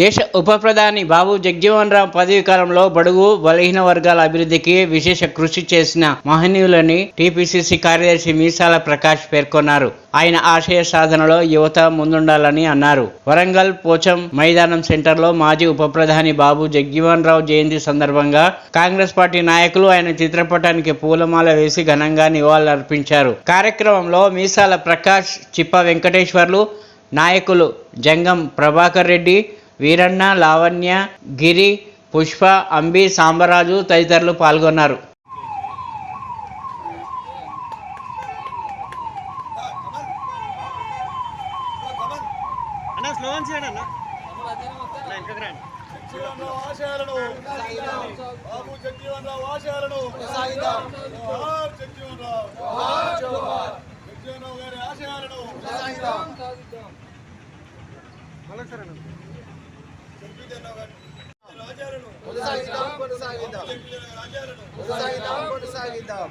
దేశ ఉప ప్రధాని బాబు జగ్జీవన్ రామ్ పదవీ కాలంలో బడుగు బలహీన వర్గాల అభివృద్ధికి విశేష కృషి చేసిన మహనీయులని టీపీసీసీ కార్యదర్శి మీసాల ప్రకాష్ పేర్కొన్నారు. ఆయన ఆశయ సాధనలో యువత ముందుండాలని అన్నారు. వరంగల్ పోచం మైదానం సెంటర్లో మాజీ ఉప ప్రధాని బాబు జగ్జీవన్ రావు జయంతి సందర్భంగా కాంగ్రెస్ పార్టీ నాయకులు ఆయన చిత్రపటానికి పూలమాల వేసి ఘనంగా నివాళులర్పించారు. కార్యక్రమంలో మీసాల ప్రకాష్ చిప్ప వెంకటేశ్వర్లు నాయకులు జంగం ప్రభాకర్ రెడ్డి వీరన్న లావణ్య గిరి పుష్ప అంబి సాంబరాజు తదితరులు పాల్గొన్నారు. బాబు ఆశయాలను గారి ఆశయాలను కొనసాగిద్దాం కొనసాగిద్దాం జగ్జీవనరావు కొనసాగిద్దాం కొనసాగిద్దాం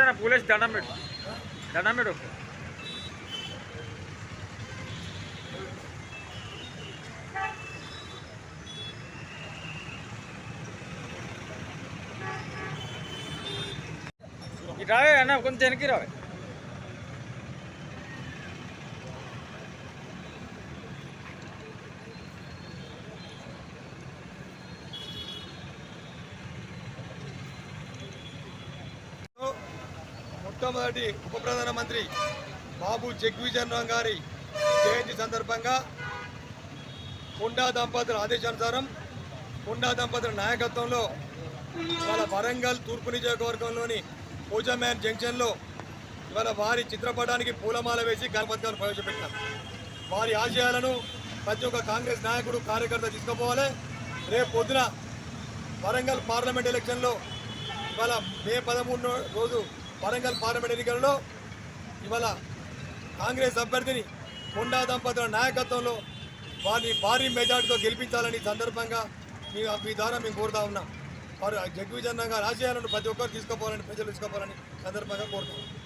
అన్న పూలేసి దండం పెట్టు దండం పెట్టు ఇటు రావే అన్న కొంచెం వెనక్కి రావే మొట్టమొదటి ఉప ప్రధానమంత్రి బాబు జగ్విజన్ రామ్ గారి జయంతి సందర్భంగా కొండా దంపతుల ఆదేశానుసారం కొండా దంపతుల నాయకత్వంలో ఇవాళ వరంగల్ తూర్పు నియోజకవర్గంలోని పూజమ్యాన్ జంక్షన్లో ఇవాళ వారి చిత్రపటానికి పూలమాల వేసి గణపతిని ప్రవేశపెట్టారు. వారి ఆశయాలను ప్రతి ఒక్క కాంగ్రెస్ నాయకుడు కార్యకర్త తీసుకుపోవాలి. రేపు పొద్దున వరంగల్ పార్లమెంట్ ఎలక్షన్లో ఇవాళ మే పదమూడు రోజు వరంగల్ పార్లమెంట్ ఎన్నికలలో ఇవాళ కాంగ్రెస్ అభ్యర్థిని కొండా దంపతుల నాయకత్వంలో వారిని భారీ మెజార్టీతో గెలిపించాలని సందర్భంగా మీ మీ ద్వారా మేము కోరుతా ఉన్నాం. వారు జగ్విజన్ గారి ప్రతి ఒక్కరు తీసుకోపోవాలని ప్రజలు తీసుకోపోవాలని సందర్భంగా కోరుతున్నాం.